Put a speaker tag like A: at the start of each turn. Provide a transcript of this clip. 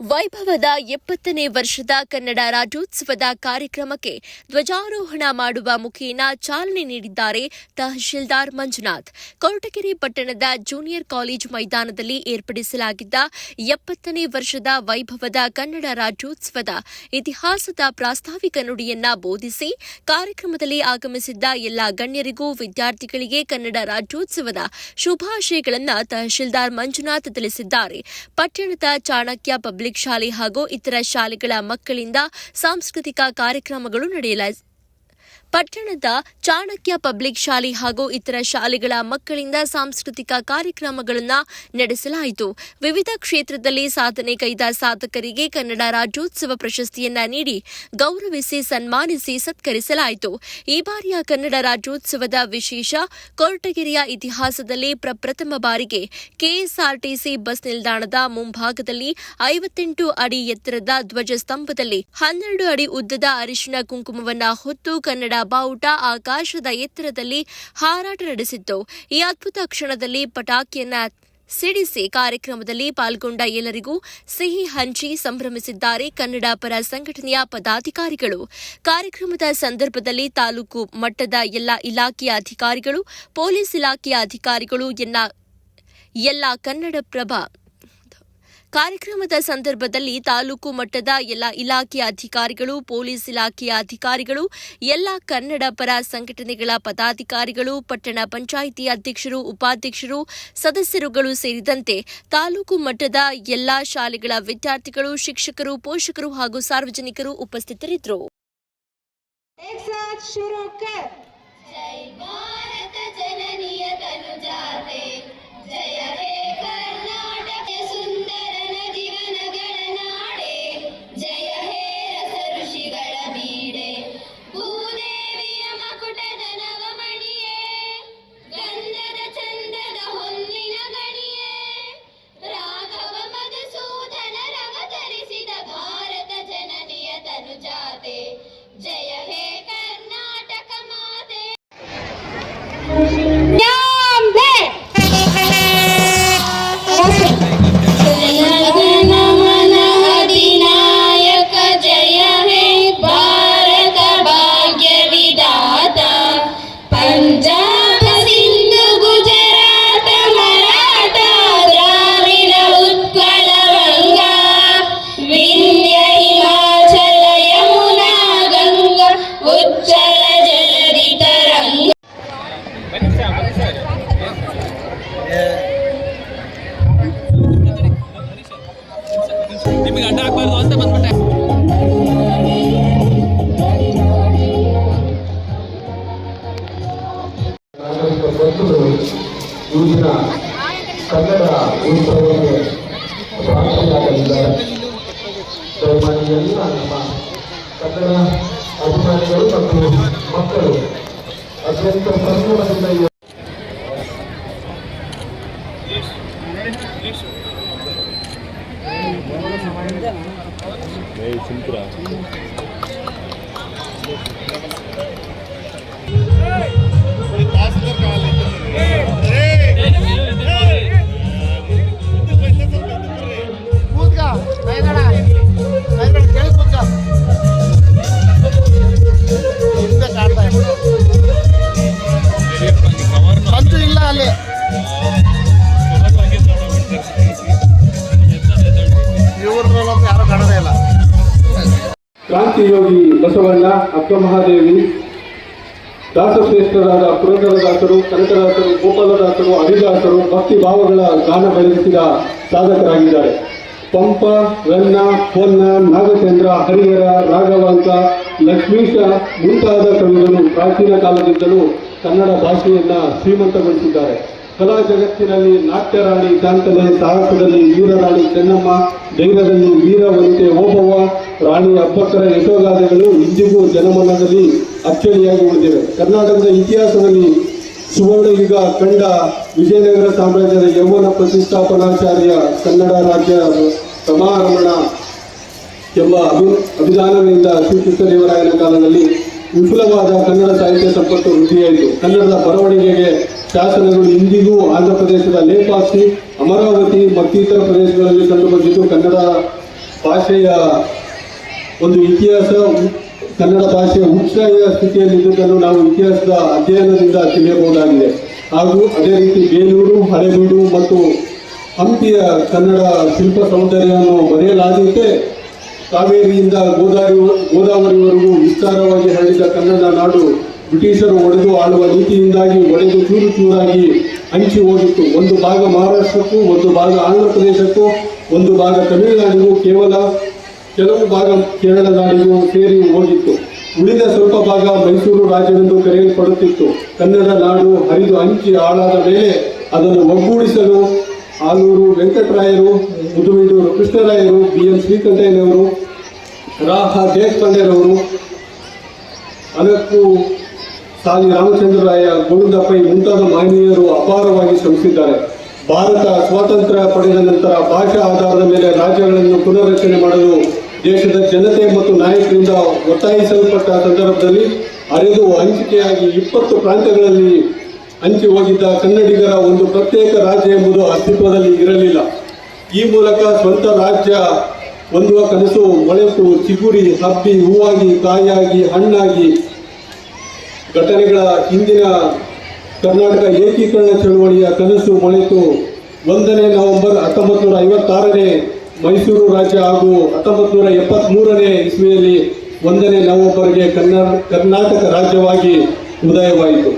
A: ವೈಭವದ ಎಪ್ಪತ್ತನೇ ವರ್ಷದ ಕನ್ನಡ ರಾಜ್ಯೋತ್ಸವದ ಕಾರ್ಯಕ್ರಮಕ್ಕೆ ಧ್ವಜಾರೋಹಣ ಮಾಡುವ ಮುಖೇನ ಚಾಲನೆ ನೀಡಿದ್ದಾರೆ ತಹಶೀಲ್ದಾರ್ ಮಂಜುನಾಥ್. ಕೊರಟಗೆರೆ ಪಟ್ಟಣದ ಜೂನಿಯರ್ ಕಾಲೇಜು ಮೈದಾನದಲ್ಲಿ ಏರ್ಪಡಿಸಲಾಗಿದ್ದ ಎಪ್ಪತ್ತನೇ ವರ್ಷದ ವೈಭವದ ಕನ್ನಡ ರಾಜ್ಯೋತ್ಸವದ ಇತಿಹಾಸದ ಪ್ರಾಸ್ತಾವಿಕ ನುಡಿಯನ್ನ ಬೋಧಿಸಿ ಕಾರ್ಯಕ್ರಮದಲ್ಲಿ ಆಗಮಿಸಿದ್ದ ಎಲ್ಲ ಗಣ್ಯರಿಗೂ ವಿದ್ಯಾರ್ಥಿಗಳಿಗೆ ಕನ್ನಡ ರಾಜ್ಯೋತ್ಸವದ ಶುಭಾಶಯಗಳನ್ನು ತಹಶೀಲ್ದಾರ್ ಮಂಜುನಾಥ್ ತಿಳಿಸಿದ್ದಾರೆ. ಪಟ್ಟಣದ ಚಾಣಕ್ಯ ಪಬ್ಲಿಕ್ ಶಾಲೆ ಹಾಗೂ ಇತರ ಶಾಲೆಗಳ ಮಕ್ಕಳಿಂದ ಸಾಂಸ್ಕೃತಿಕ ಕಾರ್ಯಕ್ರಮಗಳು ನಡೆಯಲ ಪಟ್ಟಣದ ಚಾಣಕ್ಯ ಪಬ್ಲಿಕ್ ಶಾಲೆ ಹಾಗೂ ಇತರ ಶಾಲೆಗಳ ಮಕ್ಕಳಿಂದ ಸಾಂಸ್ಕೃತಿಕ ಕಾರ್ಯಕ್ರಮಗಳನ್ನು ನಡೆಸಲಾಯಿತು. ವಿವಿಧ ಕ್ಷೇತ್ರದಲ್ಲಿ ಸಾಧನೆ ಕೈದ ಸಾಧಕರಿಗೆ ಕನ್ನಡ ರಾಜ್ಯೋತ್ಸವ ಪ್ರಶಸ್ತಿಯನ್ನ ನೀಡಿ ಗೌರವಿಸಿ ಸನ್ಮಾನಿಸಿ ಸತ್ಕರಿಸಲಾಯಿತು. ಈ ಬಾರಿಯ ಕನ್ನಡ ರಾಜ್ಯೋತ್ಸವದ ವಿಶೇಷ ಕೊರಟಗೆರೆಯ ಇತಿಹಾಸದಲ್ಲಿ ಪ್ರಪ್ರಥಮ ಬಾರಿಗೆ ಕೆಎಸ್ಆರ್ಟಿಸಿ ಬಸ್ ನಿಲ್ದಾಣದ ಮುಂಭಾಗದಲ್ಲಿ ಐವತ್ತೆಂಟು ಅಡಿ ಎತ್ತರದ ಧ್ವಜಸ್ತಂಭದಲ್ಲಿ ಹನ್ನೆರಡು ಅಡಿ ಉದ್ದದ ಅರಿಶಿನ ಕುಂಕುಮವನ್ನು ಹೊತ್ತು ಕನ್ನಡ ಬಾವುಟ ಆಕಾಶದ ಎತ್ತರದಲ್ಲಿ ಹಾರಾಟ ನಡೆಸಿತ್ತು. ಈ ಅದ್ಭುತ ಕ್ಷಣದಲ್ಲಿ ಪಟಾಕಿಯನ್ನ ಸಿಡಿಸಿ ಕಾರ್ಯಕ್ರಮದಲ್ಲಿ ಪಾಲ್ಗೊಂಡ ಎಲ್ಲರಿಗೂ ಸಿಹಿ ಹಂಚಿ ಸಂಭ್ರಮಿಸಿದ್ದಾರೆ ಕನ್ನಡ ಪರ ಸಂಘಟನೆಯ ಪದಾಧಿಕಾರಿಗಳು. ಕಾರ್ಯಕ್ರಮದ ಸಂದರ್ಭದಲ್ಲಿ ತಾಲೂಕು ಮಟ್ಟದ ಎಲ್ಲ ಇಲಾಖೆಯ ಅಧಿಕಾರಿಗಳು, ಪೊಲೀಸ್ ಇಲಾಖೆಯ ಅಧಿಕಾರಿಗಳು, ಎಲ್ಲ ಕನ್ನಡಪ್ರಭ ಕಾರ್ಯಕ್ರಮದ ಸಂದರ್ಭದಲ್ಲಿ ತಾಲೂಕು ಮಟ್ಟದ ಎಲ್ಲ ಇಲಾಖೆಯ ಅಧಿಕಾರಿಗಳು, ಪೊಲೀಸ್ ಇಲಾಖೆಯ ಅಧಿಕಾರಿಗಳು, ಎಲ್ಲ ಕನ್ನಡ ಪರ ಸಂಘಟನೆಗಳ ಪದಾಧಿಕಾರಿಗಳು, ಪಟ್ಟಣ ಪಂಚಾಯಿತಿ ಅಧ್ಯಕ್ಷರು, ಉಪಾಧ್ಯಕ್ಷರು, ಸದಸ್ಯರುಗಳು ಸೇರಿದಂತೆ ತಾಲೂಕು ಮಟ್ಟದ ಎಲ್ಲಾ ಶಾಲೆಗಳ ವಿದ್ಯಾರ್ಥಿಗಳು, ಶಿಕ್ಷಕರು, ಪೋಷಕರು ಹಾಗೂ ಸಾರ್ವಜನಿಕರು ಉಪಸ್ಥಿತರಿದ್ದರು.
B: Yeah. ಬಂಧುಗಳು ಇವತ್ತಿನ ಕನ್ನಡ ಉತ್ಸವಕ್ಕೆ ಭಾಗಿಯಾಗಲಿದ್ದಾರೆ. ದಯಮಾಡಿ ಎಲ್ಲ ನಮ್ಮ ಕನ್ನಡ ಅಭಿಮಾನಿಗಳು ಮತ್ತು ಮಕ್ಕಳು ಅತ್ಯಂತ ಸಂಭ್ರಮದಿಂದ ಈ
C: ಕೂತ್ಕ
B: ಕ್ರಾಂತಿಯೋಗಿ ಬಸವಣ್ಣ ಅಕ್ಕ ಮಹಾದೇವಿ ದಾಸಶ್ರೇಷ್ಠರಾದ ಪುರಂದರದಾಸರು, ಕನಕದಾಸರು, ಗೋಪಾಲದಾಸರು, ಹರಿದಾಸರು, ಭಕ್ತಿ ಭಾವಗಳ ಗಾನ ಬೆಳೆಸಿದ ಸಾಧಕರಾಗಿದ್ದಾರೆ. ಪಂಪ, ರನ್ನ, ಪೊನ್ನ, ನಾಗಚಂದ್ರ, ಹರಿಹರ, ರಾಘವಾಂಕ, ಲಕ್ಷ್ಮೀಶ ಮುಂತಾದ ಕವಿಗಳು ಪ್ರಾಚೀನ ಕಾಲದಿಂದಲೂ ಕನ್ನಡ ಭಾಷೆಯನ್ನು ಶ್ರೀಮಂತಗೊಳಿಸಿದ್ದಾರೆ. ಕಲಾ ಜಗತ್ತಿನಲ್ಲಿ ನಾಟ್ಯರಾಣಿ ಕಾಂತಲೆ ಸಾಹಸದಲ್ಲಿ ವೀರರಾಣಿ ಚೆನ್ನಮ್ಮ, ಧೈರ್ಯದಲ್ಲಿ ವೀರವಂತೆ ಓಬವ್ವ, ರಾಣಿ ಅಬ್ಬಕ್ಕರ ಯಶೋಗಾದೆಗಳು ಇಂದಿಗೂ ಜನಮನದಲ್ಲಿ ಅಚ್ಚಳಿಯಾಗಿ ಉಳಿದಿವೆ. ಕರ್ನಾಟಕದ ಇತಿಹಾಸದಲ್ಲಿ ಸುವರ್ಣ ಯುಗ ಕಂಡ ವಿಜಯನಗರ ಸಾಮ್ರಾಜ್ಯದ ಯೌವನ ಪ್ರತಿಷ್ಠಾಪನಾಚಾರ್ಯ ಕನ್ನಡ ರಾಜ್ಯ ಸಮಾರಮಣ ಎಂಬ ಅಭಿ ಅಭಿಧಾನದಿಂದ ಶ್ರೀಕೃಷ್ಣದೇವರಾಯನ ಕಾಲದಲ್ಲಿ ವಿಪುಲವಾದ ಕನ್ನಡ ಸಾಹಿತ್ಯ ಸಂಪತ್ತು ವೃದ್ಧಿಯಾಯಿತು. ಕನ್ನಡದ ಬರವಣಿಗೆಗೆ ಶಾಸನಗಳು ಇಂದಿಗೂ ಆಂಧ್ರ ಪ್ರದೇಶದ ಲೇಪಾಸಿ ಅಮರಾವತಿ ಮತ್ತಿತರ ಪ್ರದೇಶಗಳಲ್ಲಿ ಕಂಡುಬಂದಿದ್ದು ಕನ್ನಡ ಭಾಷೆಯ ಒಂದು ಇತಿಹಾಸ, ಕನ್ನಡ ಭಾಷೆಯ ಉಚ್ಚಾಯ ಸ್ಥಿತಿಯಲ್ಲಿದ್ದುದನ್ನು ನಾವು ಇತಿಹಾಸದ ಅಧ್ಯಯನದಿಂದ ತಿಳಿಯಬಹುದಾಗಿದೆ. ಹಾಗೂ ಅದೇ ರೀತಿ ಬೇಲೂರು, ಹಳೆಬೀಡು ಮತ್ತು ಹಂಪಿಯ ಕನ್ನಡ ಶಿಲ್ಪ ಸೌಂದರ್ಯವನ್ನು ಬರೆಯಲಾದಂತೆ. ಕಾವೇರಿಯಿಂದ ಗೋದಾವರಿ ಗೋದಾವರಿವರೆಗೂ ವಿಸ್ತಾರವಾಗಿ ಹರಡಿದ ಕನ್ನಡ ನಾಡು ಬ್ರಿಟಿಷರು ಒಡೆದು ಆಳುವ ನೀತಿಯಿಂದಾಗಿ, ಒಡೆದು ಚೂರು ಚೂರಾಗಿ ಹಂಚಿ ಹೋಗಿತ್ತು. ಒಂದು ಭಾಗ ಮಹಾರಾಷ್ಟ್ರಕ್ಕೂ, ಒಂದು ಭಾಗ ಆಂಧ್ರ ಪ್ರದೇಶಕ್ಕೂ ಒಂದು ಭಾಗ ತಮಿಳುನಾಡಿಗೂ, ಕೇವಲ ಕೆಲವು ಭಾಗ ಕೇರಳ ನಾಡಿಗೂ ಸೇರಿ ಹೋಗಿತ್ತು. ಉಳಿದ ಸ್ವಲ್ಪ ಭಾಗ ಮೈಸೂರು ರಾಜ್ಯವೆಂದು ಕರೆಯಲ್ಪಡುತ್ತಿತ್ತು. ಕನ್ನಡ ನಾಡು ಹರಿದು ಹಂಚಿ ಹಾಳಾದ ಮೇಲೆ ಅದನ್ನು ಒಗ್ಗೂಡಿಸಲು ಆಲೂರು ವೆಂಕಟರಾಯರು ಮುದುವೀಡೂರು ಕೃಷ್ಣರಾಯರು, ಬಿ ಎಂ ಶ್ರೀಕಂಠಯ್ಯನವರು, ರಾಹ ದೇಶಪಾಂಡೆರವರು ಅದಕ್ಕೂ ಸಾಲಿ ರಾಮಚಂದ್ರ ರಾಯ ಪೈ ಮುಂತಾದ ಮಹನೀಯರು ಅಪಾರವಾಗಿ ಶ್ರಮಿಸಿದ್ದಾರೆ. ಭಾರತ ಸ್ವಾತಂತ್ರ್ಯ ಪಡೆದ ನಂತರ ಭಾಷಾ ಆಧಾರದ ಮೇಲೆ ರಾಜ್ಯಗಳನ್ನು ಪುನರ್ರಚನೆ ಮಾಡಲು ದೇಶದ ಜನತೆ ಮತ್ತು ನಾಯಕರಿಂದ ಒತ್ತಾಯಿಸಲ್ಪಟ್ಟ ಸಂದರ್ಭದಲ್ಲಿ ಅರೆದು ಹಂಚಿಕೆಯಾಗಿ ಇಪ್ಪತ್ತು ಪ್ರಾಂತ್ಯಗಳಲ್ಲಿ ಹಂಚಿ ಹೋಗಿದ್ದ ಕನ್ನಡಿಗರ ಒಂದು ಪ್ರತ್ಯೇಕ ರಾಜ್ಯ ಎಂಬುದು ಅಸ್ತಿತ್ವದಲ್ಲಿ ಇರಲಿಲ್ಲ. ಈ ಮೂಲಕ ಸ್ವಂತ ರಾಜ್ಯ ಹೊಂದುವ ಕನಸು ಮೊಳೆತು ಚಿಗುರಿ, ಹಬ್ಬಿ, ಹೂವಾಗಿ ಕಾಯಾಗಿ ಹಣ್ಣಾಗಿ ಘಟನೆಗಳ ಹಿಂದಿನ ಕರ್ನಾಟಕ ಏಕೀಕರಣ ಚಳವಳಿಯ ಕನಸು ಮೊಳೆತು ಒಂದನೇ ನವೆಂಬರ್ ಹತ್ತೊಂಬತ್ತು ನೂರ ಐವತ್ತಾರನೇ ಮೈಸೂರು ರಾಜ್ಯ ಹಾಗೂ ಹತ್ತೊಂಬತ್ತು ನೂರ ಎಪ್ಪತ್ತ್ಮೂರನೇ ಇಸ್ವಿಯಲ್ಲಿ ಒಂದನೇ ನವೆಂಬರ್ಗೆ ಕನ್ನಡ ಕರ್ನಾಟಕ ರಾಜ್ಯವಾಗಿ ಉದಯವಾಯಿತು.